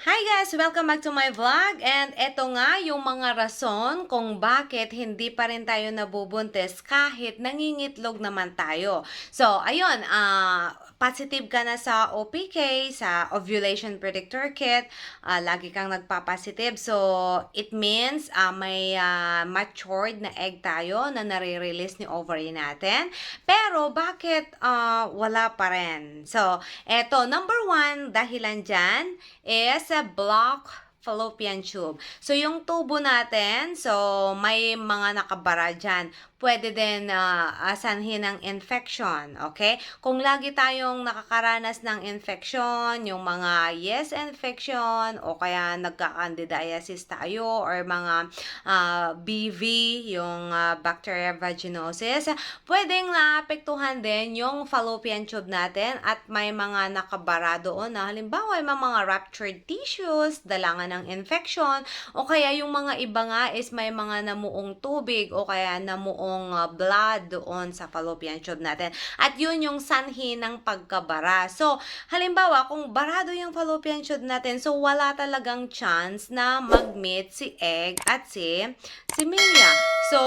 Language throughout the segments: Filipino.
Hi guys! Welcome back to my vlog and eto nga yung mga rason kung bakit hindi pa rin tayo nabubuntis kahit nangingitlog naman tayo. So, ayun, ah positive ka na sa OPK, sa Ovulation Predictor Kit, ah, lagi kang nagpa-positive. So, it means ah, may ah, matured na egg tayo na nare-release ni ovary natin. Pero, bakit ah, wala pa rin? So, eto, number one, dahilan dyan is a block fallopian tube. So, yung tubo natin, so, may mga nakabara dyan. Pwede din ah, asanhin ng infection, okay? Kung lagi tayong nakakaranas ng infection, yung mga yes infection, o kaya nagka-candidiasis tayo, or mga ah, BV, yung ah, bacteria vaginosis, pwedeng naapektuhan din yung fallopian tube natin at may mga nakabara doon na halimbawa may mga ruptured tissues, dalangan ng infection, o kaya yung mga iba nga is may mga namuong tubig o kaya namuong uh, blood doon sa fallopian tube natin. At yun yung sanhi ng pagkabara. So, halimbawa, kung barado yung fallopian tube natin, so wala talagang chance na mag-meet si egg at si, si Mia. So,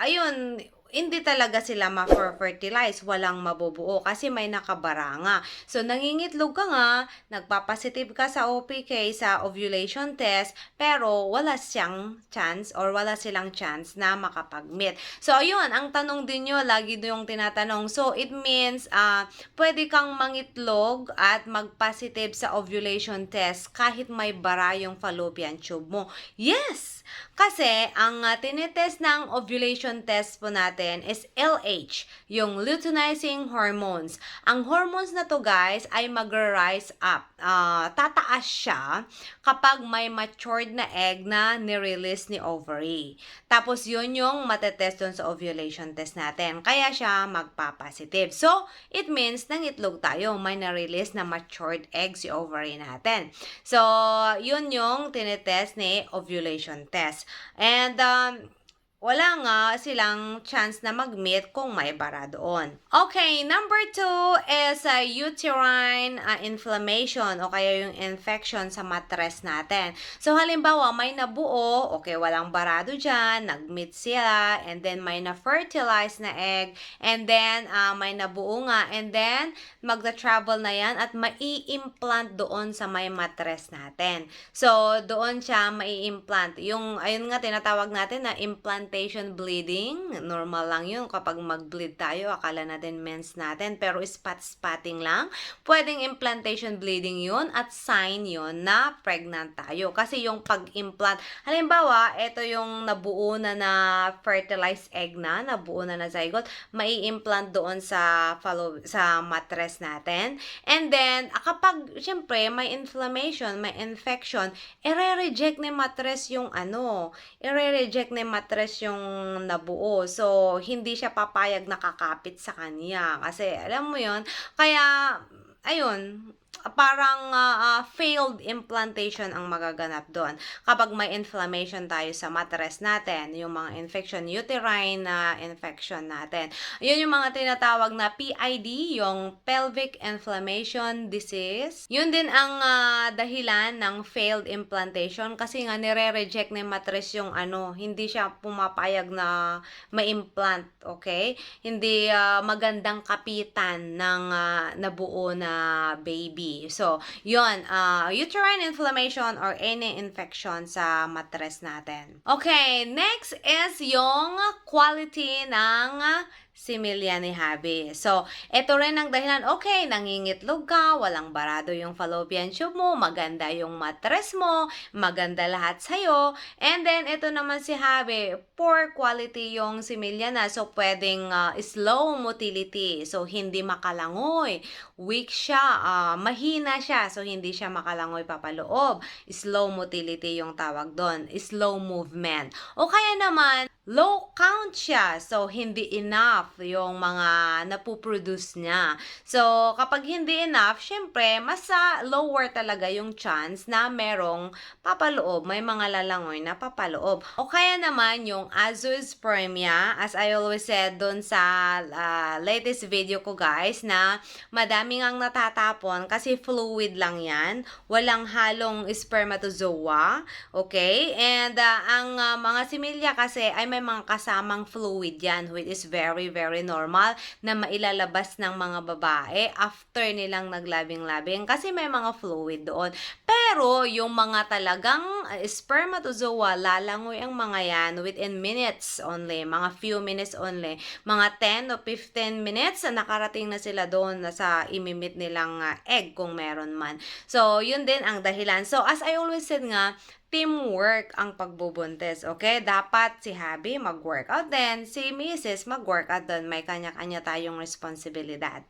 ayun, hindi talaga sila ma-fertilize, walang mabubuo kasi may nakabara nga. So, nangingitlog ka nga, nagpapositive ka sa OPK, sa ovulation test, pero wala siyang chance or wala silang chance na makapag-meet. So, ayun, ang tanong din nyo, lagi yung tinatanong. So, it means, ah pwede kang mangitlog at mag-positive sa ovulation test kahit may bara yung fallopian tube mo. Yes! Kasi, ang uh, tinetest ng ovulation test po natin is LH, yung luteinizing hormones. Ang hormones na to guys ay mag-rise up. Ah, tataas siya kapag may matured na egg na nirelease ni ovary. Tapos yun yung matetest dun sa ovulation test natin. Kaya siya magpa-positive. So, it means nangitlog tayo. May na-release na matured egg si ovary natin. So, yun yung tinetest ni ovulation test. And, um, wala nga silang chance na mag-meet kung may bara doon. Okay, number two is uh, uterine uh, inflammation o kaya yung infection sa mattress natin. So, halimbawa, may nabuo, okay, walang barado dyan, nag-meet sila, and then may na-fertilize na egg, and then uh, may nabuo nga, and then magta-travel na yan at mai-implant doon sa may mattress natin. So, doon siya mai-implant. Yung, ayun nga, tinatawag natin na implantation bleeding. Normal lang yun kapag mag-bleed tayo, akala natin mens natin, pero spot-spotting lang. Pwedeng implantation bleeding yun at sign yun na pregnant tayo. Kasi yung pag-implant, halimbawa, ito yung nabuo na na fertilized egg na, nabuo na na zygote, mai-implant doon sa follow, sa mattress natin. And then, kapag, syempre, may inflammation, may infection, ire-reject ni mattress yung ano, ire-reject ni mattress yung nabuo. So, hindi siya papayag nakakapit sa kanya. Kasi, alam mo yon kaya, ayun, parang ah, failed implantation ang magaganap doon. Kapag may inflammation tayo sa mattress natin, yung mga infection, uterine na infection natin. Yun yung mga tinatawag na PID, yung pelvic inflammation disease. Yun din ang ah, dahilan ng failed implantation kasi nga nire-reject ng mattress yung ano, hindi siya pumapayag na ma-implant, okay? Hindi ah, magandang kapitan ng ah, nabuo na baby. So, yun, uh, uterine inflammation or any infection sa mattress natin. Okay, next is yung quality ng similya ni Habi. So, ito rin ang dahilan, okay, nangingitlog ka, walang barado yung fallopian tube mo, maganda yung mattress mo, maganda lahat sa'yo. And then, ito naman si Habi, poor quality yung similya na. So, pwedeng uh, slow motility. So, hindi makalangoy. Weak siya, uh, mahina siya. So, hindi siya makalangoy papaloob. Slow motility yung tawag doon. Slow movement. O kaya naman, low count siya. So, hindi enough yung mga napuproduce niya. So, kapag hindi enough, syempre, mas lower talaga yung chance na merong papaloob. May mga lalangoy na papaloob. O kaya naman yung azoospermia, as I always said doon sa ah, latest video ko guys, na madaming ang natatapon kasi fluid lang yan. Walang halong spermatozoa. Okay? And ah, ang ah, mga similya kasi ay may mga kasamang fluid yan which is very very normal na mailalabas ng mga babae after nilang naglabing-labing kasi may mga fluid doon. Pero yung mga talagang ah, spermatozoa, lalangoy ang mga yan within minutes only, mga few minutes only, mga 10 o 15 minutes na nakarating na sila doon sa imimit nilang ah, egg kung meron man. So, yun din ang dahilan. So, as I always said nga, teamwork ang pagbubuntis, okay? Dapat si Habi mag-workout din, si Mrs. mag-workout din. May kanya-kanya tayong responsibilidad.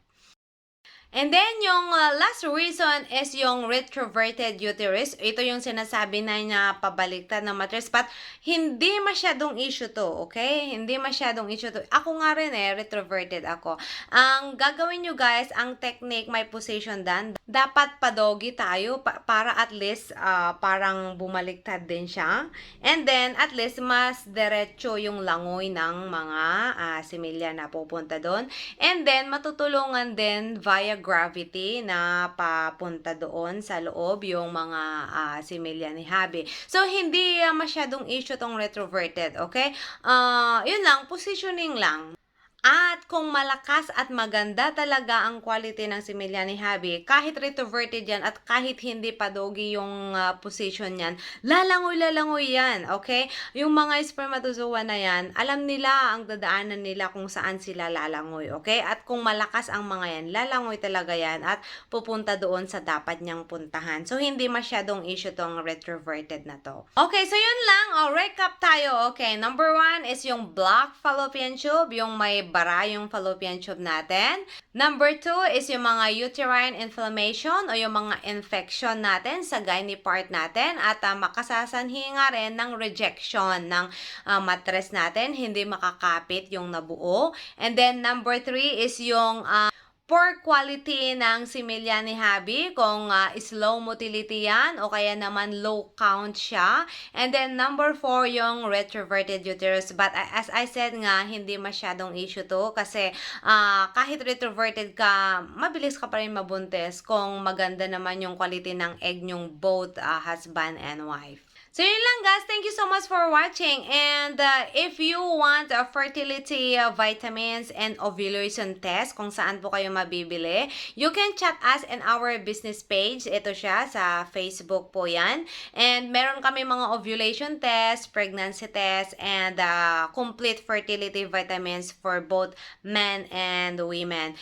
And then, yung uh, last reason is yung retroverted uterus. Ito yung sinasabi na niya pabaliktad na mattress. But, hindi masyadong issue to, okay? Hindi masyadong issue to. Ako nga rin eh, retroverted ako. Ang gagawin nyo guys, ang technique, may position dan. Dapat padogi tayo pa- para at least uh, parang bumaliktad din siya. And then, at least mas diretso yung langoy ng mga uh, similya na pupunta doon. And then, matutulungan din via gravity na papunta doon sa loob yung mga ah, similya ni Habi. So, hindi ah, masyadong issue tong retroverted, okay? Ah, yun lang, positioning lang. At kung malakas at maganda talaga ang quality ng similya ni Habi, kahit retroverted yan at kahit hindi padogi yung ah, position yan, lalangoy-lalangoy yan, okay? Yung mga spermatozoa na yan, alam nila ang dadaanan nila kung saan sila lalangoy, okay? At kung malakas ang mga yan, lalangoy talaga yan at pupunta doon sa dapat niyang puntahan. So, hindi masyadong issue tong retroverted na to. Okay, so yun lang. O, recap tayo. Okay, number one is yung black fallopian tube, yung may bara yung fallopian tube natin. Number two is yung mga uterine inflammation o yung mga infection natin sa gynae part natin at uh, makasasanhi nga rin ng rejection ng uh, mattress natin, hindi makakapit yung nabuo. And then number three is yung uh, poor quality ng similya ni Habi, kung ah, slow motility yan o kaya naman low count siya. And then number 4 yung retroverted uterus. But a- as I said nga, hindi masyadong issue to kasi ah, kahit retroverted ka, mabilis ka pa rin mabuntis kung maganda naman yung quality ng egg nyong both ah, husband and wife. So yun lang guys, thank you so much for watching and uh, if you want a fertility uh, vitamins and ovulation test kung saan po kayo mabibili, you can chat us in our business page. Ito siya sa Facebook po yan. And meron kami mga ovulation test, pregnancy test, and uh, complete fertility vitamins for both men and women.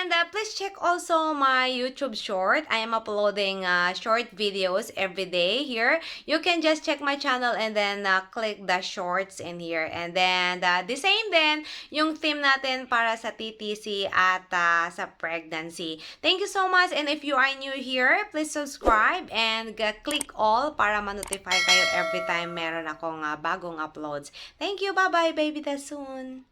And uh, please check also my YouTube short. I am uploading uh, short videos every day here. You can just check my channel and then uh, click the shorts in here. And then uh, the same din yung theme natin para sa TTC at uh, sa pregnancy. Thank you so much and if you are new here, please subscribe and uh, click all para ma-notify kayo every time meron akong uh, bagong uploads. Thank you. Bye-bye, baby. Ta soon.